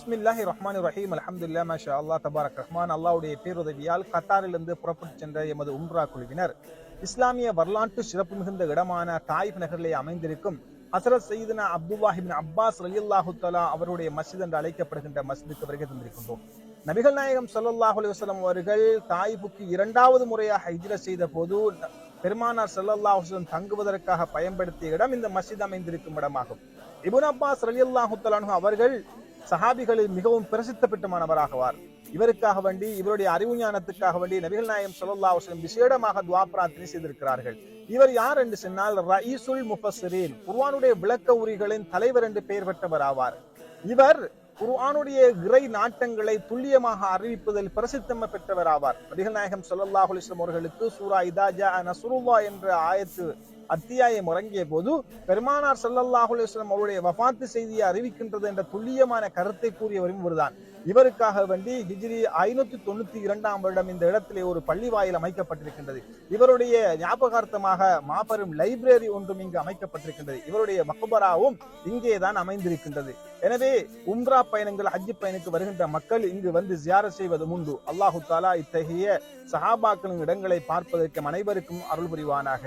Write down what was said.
பிஸ்மில்லாஹி ரஹ்மான் ரஹீம் அலமதுல்லா மஷா அல்லா தபாரக் ரஹ்மான். அல்லாவுடைய பேருதவியால் கத்தாரிலிருந்து புறப்பட்டு சென்ற எமது உம்ரா குழுவினர். இஸ்லாமிய வரலாற்று சிறப்பு மிகுந்த இடமான தாயிப் நகரிலே அமைந்திருக்கும் ஹசரத் சையதுனா அப்துல்லாஹிபின் அப்பாஸ் ரலியல்லாஹு தலா அவருடைய மஸ்ஜித் என்று அழைக்கப்படுகின்ற மஸ்ஜிதுக்கு வருகை தந்திருக்கின்றோம். நபிகள் நாயகம் சல்லாஹ் அலுவலம் அவர்கள் தாயிபுக்கு இரண்டாவது முறையாக ஹிஜ்ரத் செய்த போது பெருமானார் ஸல்லல்லாஹு அலைஹி தங்குவதற்காக பயன்படுத்திய இடம் இந்த மஸ்ஜித் அமைந்திருக்கும் இடமாகும். இபுன் அப்பாஸ் ரலியல்லாஹு தஆலா அவர்கள் சஹாபிகளில் மிகவும் பிரசித்த பெற்றமானவராகவார் இவருக்காக வேண்டி இவருடைய அறிவு ஞானத்துக்காக வேண்டி நபிகள் நாயம் ஸல்லல்லாஹு அலைஹி விசேடமாக துவா பிரார்த்தனை செய்திருக்கிறார்கள். இவர் யார் என்று சொன்னால் ரயீசுல் முஃபஸ்ரீன் குர்வானுடைய விளக்க உரிகளின் தலைவர் என்று பெயர் பெற்றவர் ஆவார் இவர் குர்ஆனுடைய இறை நாட்டங்களை துல்லியமாக அறிவிப்பதில் பிரசித்தம் பெற்றவர் ஆவார் நபிகள் நாயகம் ஸல்லல்லாஹு அலிஸ்லாம் அவர்களுக்கு சூரா இதாஜா நசுருல்லா என்ற ஆயத்து அத்தியாயம் உறங்கிய போது பெருமானார் ஸல்லல்லாஹு அவருடைய வஃபாத்து செய்தியை அறிவிக்கின்றது என்ற துல்லியமான கருத்தை கூறியவரும் இவர்தான். இவருக்காக வேண்டி ஹிஜ்ரி ஐநூத்தி தொண்ணூத்தி இரண்டாம் வருடம் இந்த இடத்திலே ஒரு பள்ளி வாயில் அமைக்கப்பட்டிருக்கின்றது. இவருடைய ஞாபகார்த்தமாக மாபெரும் லைப்ரரி ஒன்றும் இங்கு அமைக்கப்பட்டிருக்கின்றது. இவருடைய மக்பராவும் இங்கே தான் அமைந்திருக்கின்றது. எனவே உம்ரா பயணங்கள் ஹஜ்ஜி பயனுக்கு வருகின்ற மக்கள் இங்கு வந்து ஜியார செய்வது உண்டு. அல்லாஹு தாலா இத்தகைய சஹாபாக்களின் இடங்களை பார்ப்பதற்கு அனைவருக்கும் அருள் புரிவானாக.